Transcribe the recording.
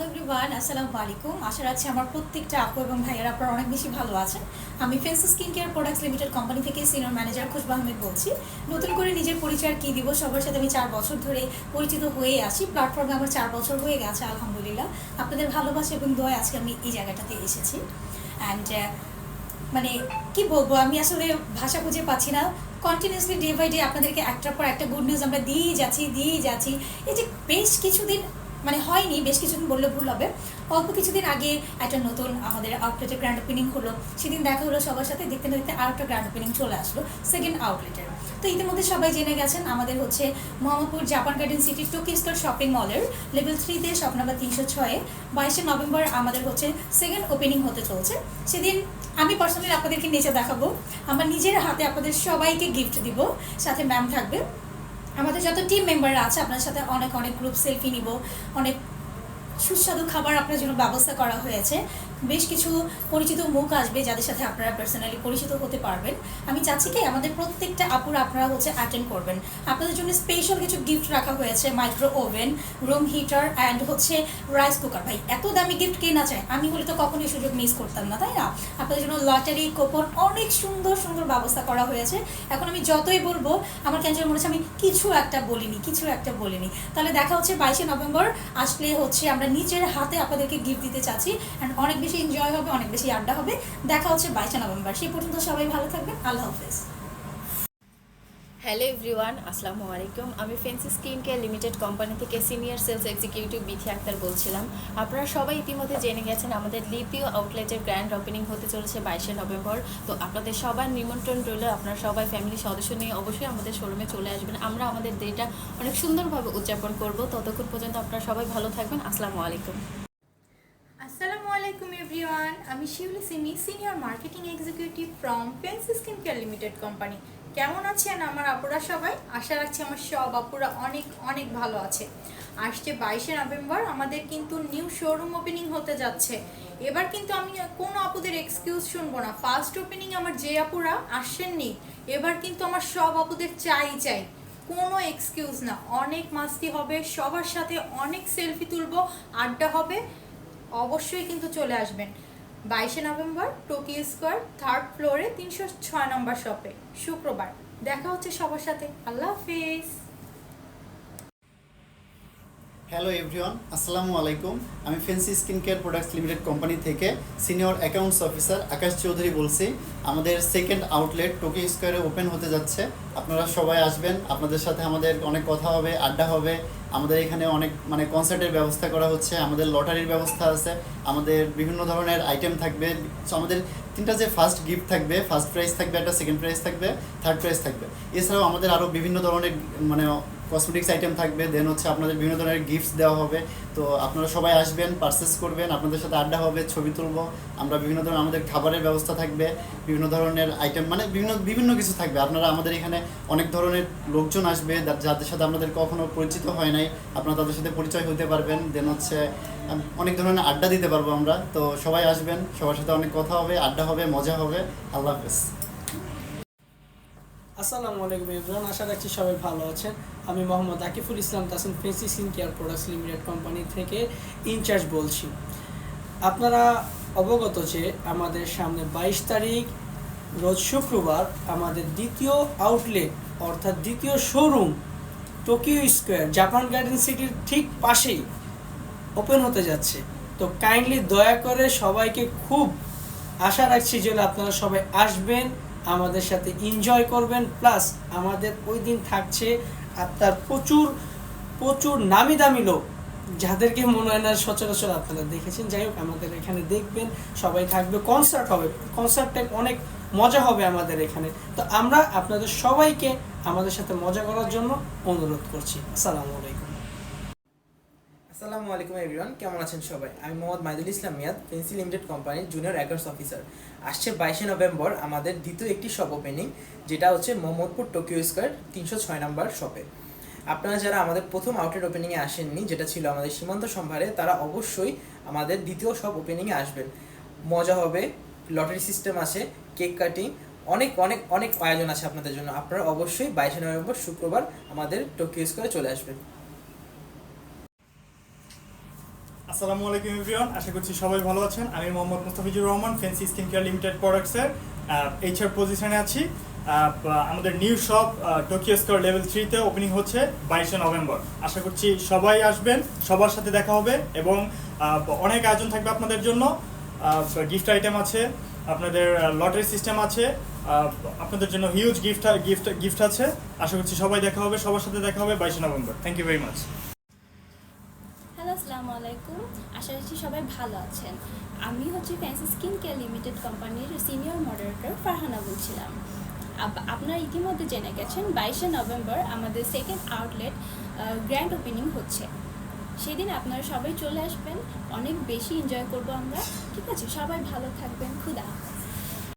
Hello everyone আসসালামু আলাইকুম। আশা রাখছি আমার প্রত্যেকটা আপু এবং ভাইয়েরা আপনারা অনেক বেশি ভালো আছেন। আমি Fancy Skin Care Products Limited company থেকে সিনিয়র ম্যানেজার খুশবা আহমেদ বলছি। নতুন করে নিজের পরিচয় কী দিব সবার সাথে আমি চার বছর ধরে পরিচিত হয়ে আছি। প্ল্যাটফর্মে আমার চার বছর হয়ে গেছে, আলহামদুলিল্লাহ। আপনাদের ভালোবাসা এবং দোয়া আজকে আমি এই জায়গাটাতে এসেছি। অ্যান্ড মানে কি বলব, আমি আসলে ভাষা খুঁজে পাচ্ছি না। কন্টিনিউসলি ডে বাই ডে আপনাদেরকে একটার পর একটা গুড নিউজ আমরা দিয়েই যাচ্ছি দিয়েই যাচ্ছি। এই যে বেশ কিছুদিন মানে হয়নি, বেশ কিছুদিন বললে ভুল হবে। অল্প কিছুদিন আগে একটা নতুন আমাদের আউটলেটের গ্র্যান্ড ওপেনিং হলো। সেদিন দেখা হলো সবার সাথে, দেখতে দেখতে আর একটা গ্র্যান্ড ওপেনিং চলে আসলো সেকেন্ড আউটলেটের তো ইতিমধ্যে সবাই জেনে গেছেন, আমাদের হচ্ছে মোহাম্মদপুর জাপান গার্ডেন সিটির টোকিস্টোর শপিং মলের লেভেল থ্রিতে শপ নাম্বার তিনশো ছয়ে, বাইশে নভেম্বর আমাদের হচ্ছে সেকেন্ড ওপেনিং হতে চলছে। সেদিন আমি পার্সোনালি আপনাদেরকে নিচে দেখাবো। আমার নিজের হাতে আপনাদের সবাইকে গিফট দিব। সাথে ম্যাম থাকবে। আমাদের যত টিম মেম্বাররা আছে আপনার সাথে অনেক অনেক গ্রুপ সেলফি নিব অনেক সুস্বাদু খাবার আপনার জন্য ব্যবস্থা করা হয়েছে। বেশ কিছু পরিচিত মুখ আসবে যাদের সাথে আপনারা পার্সোনালি পরিচিত হতে পারবেন। আমি চাচ্ছি কি আমাদের প্রত্যেকটা আপুর আপনারা হচ্ছে অ্যাটেন্ড করবেন। আপনাদের জন্য স্পেশাল কিছু গিফট রাখা হয়েছে micro oven room heater and হচ্ছে রাইস কুকার ভাই, এত দামি গিফট কে না চায়? আমি হলে তো কখনোই সুযোগ মিস করতাম না, তাই না? আপনাদের জন্য লটারি কোপন অনেক সুন্দর সুন্দর ব্যবস্থা করা হয়েছে। এখন আমি যতই বলব, আমার যেন মনে হচ্ছে আমি কিছু একটা বলিনি, কিছু একটা বলিনি। তাহলে দেখা হচ্ছে বাইশে নভেম্বর, আসলে হচ্ছে আমরা নিজের হাতে আপনাদেরকে গিফট দিতে চাচ্ছি। অ্যান্ড অনেক বেশি এনজয় হবে, অনেক বেশি আড্ডা হবে। দেখা হচ্ছে বাইশে নভেম্বর। সেই পর্যন্ত সবাই ভালো থাকবেন। আল্লাহ হাফেজ। হ্যালো এভরিওয়ান আসসালামু আলাইকুম। আমি Fancy Skin Care Limited company থেকে senior sales executive Bithi Akter বলছিলাম। আপনারা সবাই ইতিমধ্যে জেনে গেছেন, আমাদের দ্বিতীয় আউটলেটের গ্র্যান্ড ওপেনিং হতে চলেছে বাইশে নভেম্বর। তো আপনাদের সবার নিমন্ত্রণ রইল, আপনারা সবাই ফ্যামিলির সদস্য নিয়ে অবশ্যই আমাদের শোরুমে চলে আসবেন। আমরা আমাদের ডেটা অনেক সুন্দরভাবে উদযাপন করব। ততক্ষণ পর্যন্ত আপনারা সবাই ভালো থাকবেন। আসসালামু আলাইকুম। আসসালামু আলাইকুম এভরিওয়ান আমি Shiuli Simi senior marketing executive from Fancy Skin Care Limited company কেমন আছেন আমার আপুরা সবাই? আশা রাখছি আমার সব আপুরা অনেক অনেক ভালো আছে। আসছে বাইশে নভেম্বর, আমাদের কিন্তু নিউ শোরুম ওপেনিং হতে যাচ্ছে। এবার কিন্তু আমি কোনো আপুদের এক্সকিউজ শুনব না। ফার্স্ট ওপেনিং আমার যে আপুরা আসেননি, এবার কিন্তু আমার সব আপুদের চাই চাই। কোনো এক্সকিউজ না। অনেক মাস্তি হবে, সবার সাথে অনেক সেলফি তুলবো, আড্ডা হবে, অবশ্যই কিন্তু চলে আসবেন। বাইশে নভেম্বর, টোকিও স্কোয়ার থার্ড ফ্লোরে তিনশো ছয় নম্বর শপে শুক্রবার। দেখা হচ্ছে সবার সাথে। আল্লাহ হাফিজ। হ্যালো এভরিওয়ান আসসালামু আলাইকুম আমি Fancy Skin Care Products Limited company থেকে senior accounts officer Akash Chowdhury বলছি। আমাদের সেকেন্ড আউটলেট টোকিও স্কোয়ারে ওপেন হতে যাচ্ছে। আপনারা সবাই আসবেন। আপনাদের সাথে আমাদের অনেক কথা হবে, আড্ডা হবে। আমাদের এখানে অনেক মানে কনসার্টের ব্যবস্থা করা হচ্ছে। আমাদের লটারির ব্যবস্থা আছে। আমাদের বিভিন্ন ধরনের আইটেম থাকবে। আমাদের তিনটা যে ফার্স্ট গিফট থাকবে ফার্স্ট প্রাইজ থাকবে, একটা সেকেন্ড প্রাইজ থাকবে থার্ড প্রাইজ থাকবে। এছাড়াও আমাদের আরও বিভিন্ন ধরনের মানে কসমেটিক্স আইটেম থাকবে দেন হচ্ছে আপনাদের বিভিন্ন ধরনের গিফটস দেওয়া হবে। তো আপনারা সবাই আসবেন পারচেস করবেন, আপনাদের সাথে আড্ডা হবে, ছবি তুলবো। আমরা বিভিন্ন ধরনের আমাদের খাবারের ব্যবস্থা থাকবে, বিভিন্ন ধরনের আইটেম মানে বিভিন্ন বিভিন্ন কিছু থাকবে। আপনারা আমাদের এখানে অনেক ধরনের লোকজন আসবে যাদের সাথে আপনাদের কখনো পরিচিত হয় নাই। আপনারা তাদের সাথে পরিচয় হতে পারবেন দেন হচ্ছে অনেক ধরনের আড্ডা দিতে পারব আমরা। তো সবাই আসবেন, সবার সাথে অনেক কথা হবে, আড্ডা হবে, মজা হবে। আল্লাহ হাফেজ। আসসালামু আলাইকুম ইমরান আশা রাখছি সবাই ভালো আছেন। আমি Mohammad Akiful Islam Tasim, Fancy Skin Care Products Limited company থেকে ইনচার্জ বলছি। আপনারা অবগত যে আমাদের সামনে বাইশ তারিখ, রোজ শুক্রবার আমাদের দ্বিতীয় আউটলেট, অর্থাৎ দ্বিতীয় showroom, Tokyo Square, Japan Garden সিটির ঠিক পাশেই ওপেন হতে যাচ্ছে। তো কাইন্ডলি দয়া করে সবাইকে খুব আশা রাখছি যেন আপনারা সবাই আসবেন আমাদের সাথে এনজয় করবেন প্লাস আমাদের ওই দিন থাকছে আপনার প্রচুর প্রচুর নামি দামি লোক, যাদেরকে মনে হয় না সচরাচর আপনারা দেখেছেন। যাই হোক, আমাদের এখানে দেখবেন, সবাই থাকবে কনসার্ট হবে কনসার্টটা অনেক মজা হবে আমাদের এখানে। তো আমরা আপনাদের সবাইকে আমাদের সাথে মজা করার জন্য অনুরোধ করছি। আসসালামু আলাইকুম। আসসালামু আলাইকুম এভরিওয়ান কেমন আছেন সবাই? আমি মোহাম্মদ মাইদুল ইসলাম মিয়াদ, পেন্সিল লিমিটেড কোম্পানির জুনিয়র অ্যাকাউন্টস অফিসার আসছে বাইশে নভেম্বর আমাদের দ্বিতীয় একটি শপ ওপেনিং যেটা হচ্ছে মোহাম্মদপুর টোকিও স্কোয়ার তিনশো ছয় নম্বর শপে আপনারা যারা আমাদের প্রথম আউটলেট ওপেনিংয়ে আসেননি, যেটা ছিল আমাদের সীমান্ত সম্ভারে, তারা অবশ্যই আমাদের দ্বিতীয় শপ ওপেনিংয়ে আসবেন। মজা হবে লটারি সিস্টেম আছে কেক কাটিং অনেক অনেক অনেক আয়োজন আছে আপনাদের জন্য। আপনারা অবশ্যই বাইশে নভেম্বর শুক্রবার আমাদের টোকিও স্কোয়ারে চলে আসবেন। আসসালামু আলাইকুম এভরিওয়ান, আশা করছি সবাই ভালো আছেন। আমি Mohammad Mustafizur Rahman Fancy Skin Care Limited প্রোডাক্টসের এইচআর পজিশনে আছি। আমাদের new shop Tokyo Square level থ্রিতে ওপেনিং হচ্ছে বাইশে নভেম্বর। আশা করছি সবাই আসবেন, সবার সাথে দেখা হবে এবং অনেক আয়োজন থাকবে আপনাদের জন্য। গিফট আইটেম আছে, আপনাদের লটারি সিস্টেম আছে আপনাদের জন্য হিউজ গিফট গিফট গিফট আছে। আশা করছি সবাই দেখা হবে, সবার সাথে দেখা হবে বাইশে November. Thank you very much hello, আসসালামু আলাইকুম। আশা রাখছি সবাই ভালো আছেন। আমি হচ্ছে ফ্যান্সি স্কিন কেয়ার লিমিটেড কোম্পানির সিনিয়র মডারেটর ফারহানা বলছিলাম। আপ- আপনারা ইতিমধ্যে জেনে গেছেন, বাইশে নভেম্বর আমাদের সেকেন্ড আউটলেট গ্র্যান্ড ওপেনিং হচ্ছে। সেদিন আপনারা সবাই চলে আসবেন, অনেক বেশি এনজয় করব আমরা। ঠিক আছে, সবাই ভালো থাকবেন, খুদা।